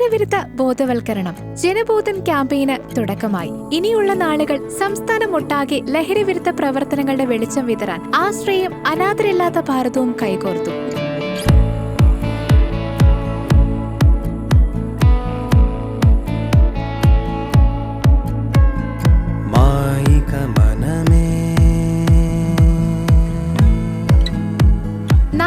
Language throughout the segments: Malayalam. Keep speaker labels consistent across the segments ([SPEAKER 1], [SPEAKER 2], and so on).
[SPEAKER 1] ലഹരിവിരുദ്ധ ബോധവൽക്കരണം ജനബോധൻ ക്യാമ്പയിന് തുടക്കമായി. ഇനിയുള്ള നാളുകൾ സംസ്ഥാനമൊട്ടാകെ ലഹരിവിരുദ്ധ പ്രവർത്തനങ്ങളുടെ വെളിച്ചം വിതറാൻ ആശ്രയം അനാഥരില്ലാത്ത ഭാരതവും കൈകോർത്തു.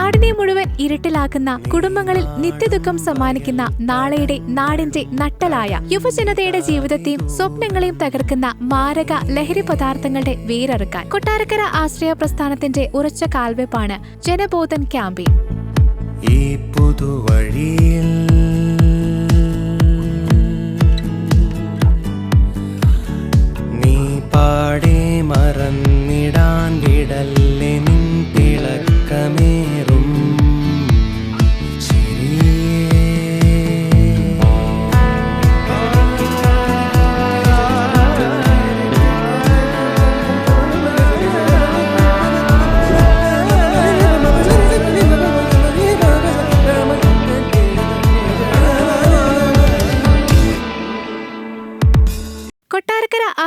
[SPEAKER 1] നാടിനെ മുഴുവൻ ഇരുട്ടിലാക്കുന്ന കുടുംബങ്ങളിൽ നിത്യദുഃഖം സമ്മാനിക്കുന്ന നാളെയുടെ നാടിന്റെ നട്ടലായ യുവജനതയുടെ ജീവിതത്തെയും സ്വപ്നങ്ങളെയും തകർക്കുന്ന മാരക ലഹരി പദാർത്ഥങ്ങളുടെ വേരറുക്കാൻ കൊട്ടാരക്കര ആശ്രയ പ്രസ്ഥാനത്തിന്റെ ഉറച്ച കാൽവെപ്പാണ് ജനബോധൻ ക്യാമ്പയിൻ.
[SPEAKER 2] ഈ പുതുവഴിയിൽ നീ പാടെ മറന്നിടാൻ വിടല്ലേ നിൻ തിളക്കമേറും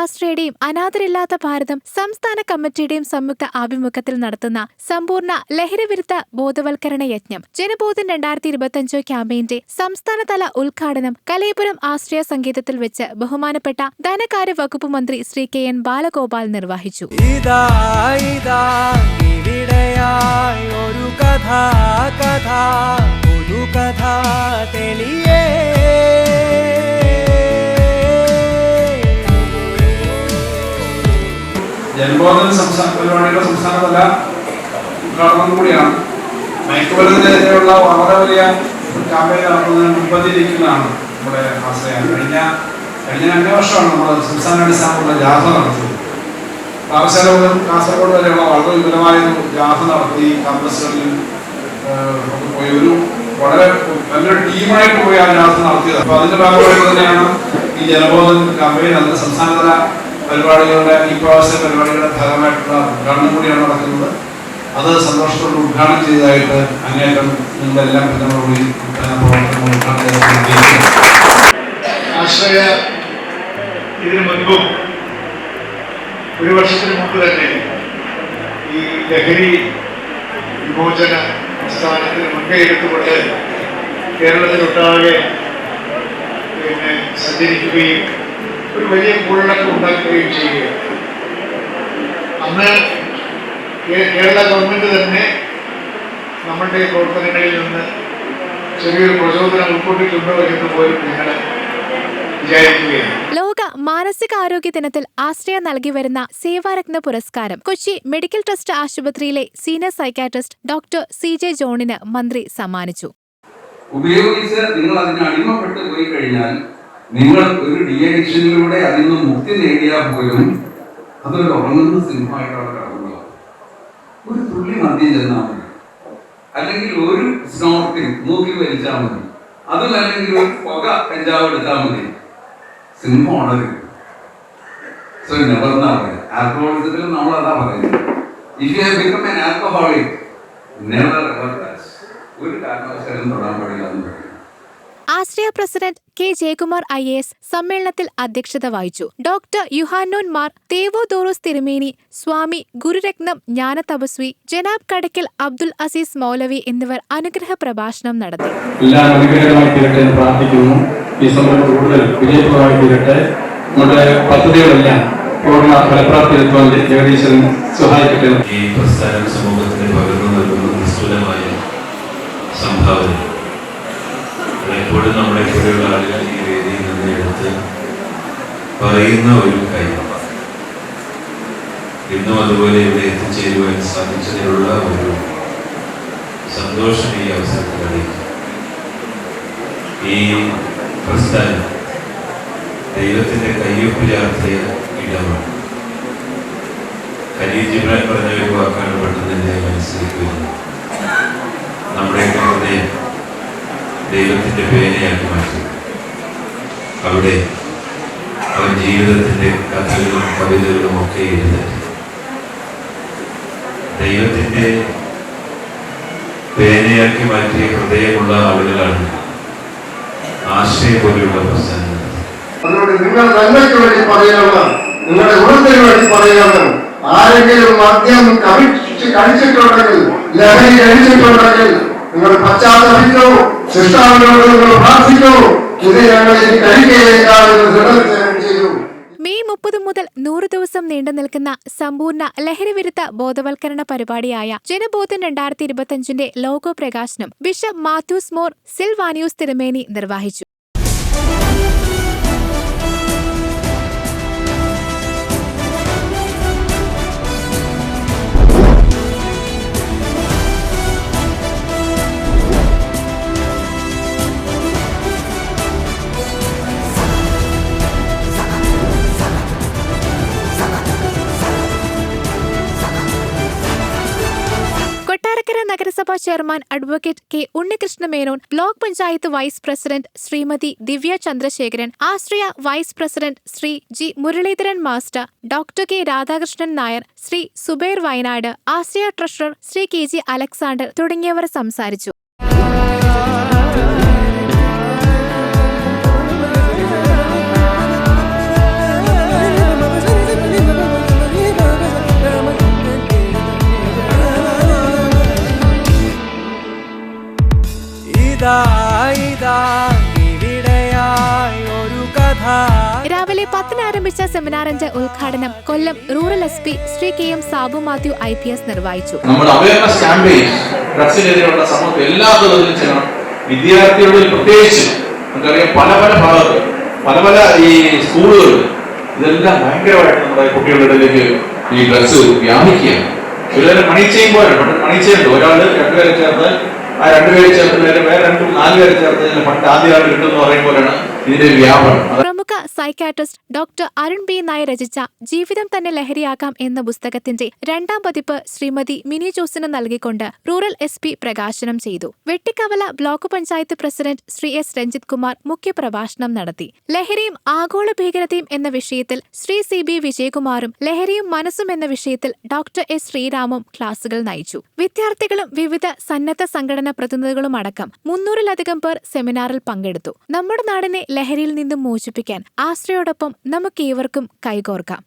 [SPEAKER 1] അനാദരില്ലാത്ത അനാഥരില്ലാത്ത ഭാരതം സംസ്ഥാന കമ്മിറ്റിയുടെയും സംയുക്ത ആഭിമുഖ്യത്തിൽ നടത്തുന്ന സമ്പൂർണ ലഹരിവിരുദ്ധ ബോധവൽക്കരണ യജ്ഞം. ജനബോധൻ രണ്ടായിരത്തി ഇരുപത്തിയഞ്ച് ക്യാമ്പയിന്റെ സംസ്ഥാനതല ഉദ്ഘാടനം കലയപുരം ആശ്രയ സംഗീതത്തിൽ വെച്ച് ബഹുമാനപ്പെട്ട ധനകാര്യ വകുപ്പ് മന്ത്രി ശ്രീ കെ എൻ ബാലഗോപാൽ നിർവഹിച്ചു.
[SPEAKER 2] ഒരു കഥ കഥ ഒരു കഥ തെളിയേ
[SPEAKER 3] ജനബോധന സംസ്ഥാന പരിപാടിയുടെ സംസ്ഥാനതല ഉദ്ഘാടനം കൂടിയാണ്. മയക്കുമരുന്നിനെതിരെയുള്ള വളരെ വലിയ ക്യാമ്പയിൻ നടത്തുന്നതിന് മുൻപന്തിയിരിക്കുന്നതാണ് നമ്മുടെ ആശ്രയം. കഴിഞ്ഞ കഴിഞ്ഞ രണ്ട് വർഷമാണ് നമ്മൾ സംസ്ഥാന അടിസ്ഥാനത്തിലുള്ള ജാഥ നടത്തിയത്. മുതൽ കാസർഗോഡ് വരെയുള്ള വളരെ വിപുലമായ ഒരു ജാഥ നടത്തി ക്യാമ്പസുകളിൽ പോയി ഒരു വളരെ നല്ലൊരു ടീമായിട്ട് പോയി ആ ജാഥ നടത്തിയത്. അപ്പൊ അതിന്റെ ഭാഗമായിട്ട് തന്നെയാണ് ഈ ജനബോധൻ ക്യാമ്പയിൻ അതിന്റെ സംസ്ഥാനതല പരിപാടികളുടെ ഈ പ്രാവശ്യ പരിപാടികളുടെ ഭാഗമായിട്ടുള്ള ഉദ്ഘാടനം കൂടിയാണ് നടക്കുന്നത് അത് സന്തോഷത്തോടെ ഉദ്ഘാടനം ചെയ്തതായിട്ട് അങ്ങേറ്റം നിങ്ങളെല്ലാം പിന്നോടുകൂടി പ്രവർത്തനങ്ങൾ ഉദ്ഘാടനം.
[SPEAKER 4] ആശ്രയ ഇതിനു മുൻപും ഒരു വർഷത്തിന് മുമ്പ് തന്നെ ഈ ലഹരി വിമോചന സ്ഥാനത്തിന് മുൻകൈ കേരളത്തിലൊട്ടാകെ പിന്നെ സഞ്ചരിക്കുകയും ഒരു വലിയ കൂടുതലൊക്കെ ഉണ്ടാക്കുകയും ചെയ്യുകയാണ്. അന്ന് കേരള ഗവൺമെന്റ് തന്നെ നമ്മളുടെ ഈ പ്രവർത്തനങ്ങളിൽ നിന്ന് ചെറിയൊരു പ്രചോദനം ഉൾക്കൊണ്ടിട്ടുണ്ടോ എന്ന് പോലും ഞങ്ങൾ വിചാരിക്കുകയാണ്.
[SPEAKER 1] ലോക മാനസികാരോഗ്യ ദിനത്തിൽ ആശ്രയം നൽകി വരുന്ന സേവാരത്ന പുരസ്കാരം കൊച്ചി മെഡിക്കൽ ട്രസ്റ്റ് ആശുപത്രിയിലെ senior psychiatrist doctor C J ജോണിന് മന്ത്രി സമ്മാനിച്ചു.
[SPEAKER 5] ഉപയോഗിച്ച് നിങ്ങൾ അതിന് അടിമപ്പെട്ട് പോയി കഴിഞ്ഞാൽ നിങ്ങൾ ഒരു ഡി അഡിക്ഷനിലൂടെ അതിൽ നിന്ന് മുക്തി നേടിയാൽ പോലും അതൊരു ഉറങ്ങുന്ന സിനിമയായിട്ടാണ് കടക്കുക ഒരു തുള്ളി മദ്യം ചെന്നാൽ മതി. അല്ലെങ്കിൽ ഒരു സ്നോർക്കിൽ മൂക്കി വലിച്ചാൽ മതി. അതും അല്ലെങ്കിൽ ഒരു പുക കഞ്ചാവ് എടുത്താൽ മതി. സിനിമ ഉണരും. സോ നെവർ എന്നാ പറയുക ആൽക്കഹോളിസത്തിൽ നമ്മൾ അതാ പറയുന്നത്. ഇഫ് ആൽക്കഹോളിക് നെവർ ഒരു കാരണവശാലും തൊടാൻ പാടില്ല എന്ന് പറയുന്നത്
[SPEAKER 1] Ashraya president K Jayakumar I A S സമ്മേളനത്തിൽ അധ്യക്ഷത വഹിച്ചു. ഡോക്ടർ യുഹാനോൻ മാർ തേവോദോറോസ് തിരുമേനി സ്വാമി ഗുരുരത്നം ജ്ഞാന തപസ്വി ജനാബ് കടക്കൽ അബ്ദുൽ അസീസ് മൗലവി എന്നിവർ അനുഗ്രഹ പ്രഭാഷണം നടത്തി.
[SPEAKER 6] എല്ലാം അനുഗ്രഹമായി തീരട്ടെ എന്ന് പ്രാർത്ഥിക്കുന്നു. ഈ സമരം കൂടുതൽ വിജയപ്രദമായി തീരട്ടെ. നമ്മുടെ പദ്ധതികളെല്ലാം പൂർണ ഫലപ്രാപ്തിയെത്തുവാൻ ജഗദീശൻ സഹായിക്കട്ടെ.
[SPEAKER 7] ഈ പ്രസ്ഥാനം സമൂഹത്തിന് പകർന്നു നൽകുന്ന നിസ്തുലമായ സംഭാവന. എപ്പോഴും നമ്മളെ പോലെയുള്ള ആളുകൾ ഈ വേദിയിൽ നിന്ന് എടുത്ത് പറയുന്ന ഒരു കാര്യമാണ്. ഇന്നും അതുപോലെ ഇവിടെ എത്തിച്ചേരുവാൻ സാധിച്ചതിലുള്ള ഒരു സന്തോഷം ഈ അവസരത്തിൽ അറിയിക്കും ഈ പ്രസ്ഥാനം ദൈവത്തിന്റെ കയ്യൊപ്പ് ചാർത്തിയ ഇടമാണ്. ഖലീൽ പറഞ്ഞ ഒരു വാക്കാണ് പെട്ടെന്ന് എന്റെ മനസ്സിലേക്ക് വരുന്നത്. നമ്മുടെ ദൈവത്തിന്റെ പേനയാക്കി മാറ്റി. അവിടെ അവൻ ജീവിതത്തിന്റെ കഥകളും കവിതകളും ഒക്കെ എഴുതട്ടെ ദൈവത്തിന്റെ പേനയാക്കി മാറ്റിയ ഹൃദയമുള്ള ആളുകളാണ് ആശയം പോലെയുള്ള പ്രസ്ഥാനങ്ങൾ
[SPEAKER 4] നിങ്ങൾ നന്മയ്ക്ക് വേണ്ടി പറയണം നിങ്ങളുടെ ഗുണത്തിന് വേണ്ടി പറയണം ആരെങ്കിലും മദ്യം കഴിച്ചിട്ടുണ്ടെങ്കിൽ ലഹരി കഴിച്ചിട്ടുണ്ടെങ്കിൽ നിങ്ങൾ പശ്ചാത്തലപ്പിക്കൂ ശിക്ഷാവിനോട് നിങ്ങൾ പ്രാർത്ഥിക്കൂ ഇത് ഞങ്ങൾ ഇനി കഴിക്കുകയേക്കാളും
[SPEAKER 1] മെയ് മുപ്പത് മുതൽ നൂറ് ദിവസം നീണ്ടു നിൽക്കുന്ന സമ്പൂർണ ലഹരിവിരുദ്ധ ബോധവൽക്കരണ പരിപാടിയായ ജനബോധൻ രണ്ടായിരത്തി ഇരുപത്തിയഞ്ചിന്റെ ലോഗോ പ്രകാശനം ബിഷപ്പ് മാത്യൂസ് മോർ സിൽവാനിയൂസ് തിരുമേനി നിർവഹിച്ചു. നഗരസഭാ chairman advocate K Unnikrishna Menon block panchayat vice president Shrimati Divya Chandrasekharan Ashraya vice president Shri G Muraleedharan master doctor K Radhakrishnan Nair Shri Zubair Wayanad Ashraya treasurer Shri K G Alexander തുടങ്ങിയവർ സംസാരിച്ചു. പത്തിന് ആരംഭിച്ച സെമിനാറിന്റെ ഉദ്ഘാടനം Kollam rural S P Shri K M Sabu Mathew I P S നിർവഹിച്ചു.
[SPEAKER 6] എല്ലാ തലത്തിലും നമുക്കറിയാം ഈ സ്കൂളുകൾ ഇതെല്ലാം കുട്ടികളുടെ ഇടയിലേക്ക് ഈ ഡ്രഗ്സ് വ്യാപിക്കുകയാണ്. ഒരു മണി ചെയ്യുമ്പോഴാണ് പണ്ട് മണി ഒരാൾ രണ്ടുപേരെ ചേർത്ത് ആ രണ്ടുപേരെ ചേർത്ത് വേറെ വേറെ രണ്ട് നാല് പേരെ ചേർത്ത് പണ്ട് ആദ്യ ആൾ കിട്ടുമെന്ന് പറയുമ്പോഴാണ്
[SPEAKER 1] പ്രമുഖ psychiatrist doctor Arun B Nair രചിച്ച ജീവിതം തന്നെ ലഹരിയാക്കാം എന്ന പുസ്തകത്തിന്റെ രണ്ടാം പതിപ്പ് ശ്രീമതി മിനി ജോസിന് നൽകിക്കൊണ്ട് റൂറൽ എസ് പി പ്രകാശനം ചെയ്തു. Vettikkavala block panchayat president Shri S Ranjith Kumar മുഖ്യപ്രഭാഷണം നടത്തി. ലഹരിയും ആഗോള ഭീകരതയും എന്ന വിഷയത്തിൽ ശ്രീ സി ബി വിജയകുമാറും ലഹരിയും മനസ്സും എന്ന വിഷയത്തിൽ ഡോക്ടർ എസ് ശ്രീരാമും ക്ലാസുകൾ നയിച്ചു. വിദ്യാർത്ഥികളും വിവിധ സന്നദ്ധ സംഘടനാ പ്രതിനിധികളും അടക്കം മുന്നൂറിലധികം പേർ സെമിനാറിൽ പങ്കെടുത്തു. നമ്മുടെ നാടിനെ ലഹരിയിൽ നിന്നും മോചിപ്പിക്കാൻ ആശ്രയോടൊപ്പം നമുക്കേവർക്കും കൈകോർക്കാം.